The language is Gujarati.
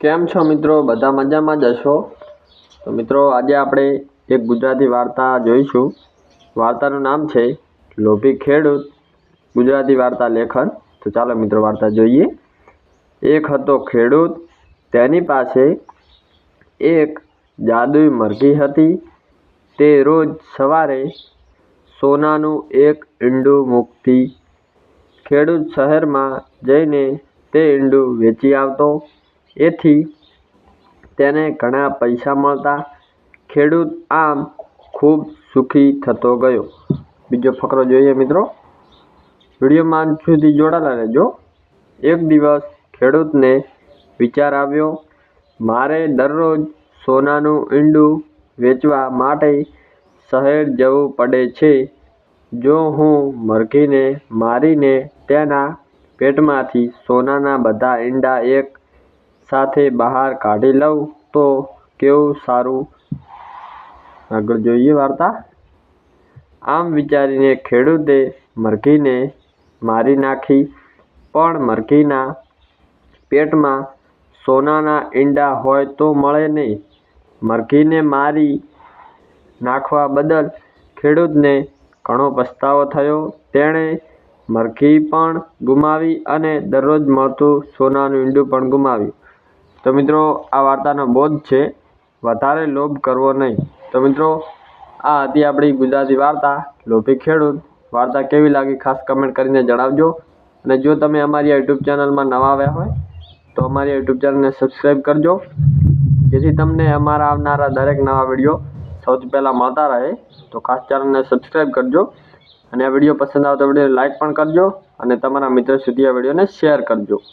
કેમ છો મિત્રો? બધા મજામાં જ હશો? તો મિત્રો, આજે આપણે એક ગુજરાતી વાર્તા જોઈશું. વાર્તાનું નામ છે લોભી ખેડૂત, ગુજરાતી વાર્તા લેખન. તો ચાલો મિત્રો, વાર્તા જોઈએ. એક હતો ખેડૂત, તેની પાસે એક જાદુઈ મરઘી હતી. તે રોજ સવારે સોનાનું એક ઈંડું મૂકતી. ખેડૂત શહેરમાં જઈને તે ઈંડું વેચી આવતો. એથી તેને ઘણા પૈસા મળતા ખેડૂત આમ ખૂબ સુખી થતો ગયો. બીજો ફકરો જોઈએ મિત્રો. વિડીયોમાં અંત સુધી જોડાયેલા રહેજો. એક દિવસ ખેડૂતને વિચાર આવ્યો, મારે દરરોજ સોનાનું ઈંડું વેચવા માટે શહેર જવું પડે છે. જો હું મરઘીને મારીને તેના પેટમાંથી સોનાના બધા ઈંડા એક સાથે બહાર કાઢી લઉં તો કેવું સારું? આગળ જોઈએ વાર્તા. આમ વિચારીને ખેડૂતે મરઘીને મારી નાખી, પણ મરઘીના પેટમાં સોનાના ઈંડા હોય તો મળે નહીં. મરઘીને મારી નાખવા બદલ ખેડૂતને ઘણો પસ્તાવો થયો. તેણે મરઘી પણ ગુમાવી અને દરરોજ મળતું સોનાનું ઈંડું પણ ગુમાવ્યું. તો મિત્રો, આ વાર્તાનો બોધ છે. વધારે લોભ કરવો નહીં. તો મિત્રો, આ હતી આપણી ગુજરાતી વાર્તા, લોભી ખેડૂત. વાર્તા કેવી લાગી ખાસ કમેન્ટ કરીને જણાવજો. અને જો તમે અમારી યુટ્યુબ ચેનલમાં નવા આવ્યા હોય, તો અમારી યુટ્યુબ ચેનલને સબસ્ક્રાઈબ કરજો. જેથી તમને અમારા આવનારા દરેક નવા વીડિયો સૌથી પહેલાં મળતા રહે. તો ખાસ ચેનલને સબસ્ક્રાઈબ કરજો. અને આ વીડિયો પસંદ આવે તો વીડિયો લાઇક પણ કરજો. અને તમારા મિત્રો સુધી આ વિડીયોને શેર કરજો.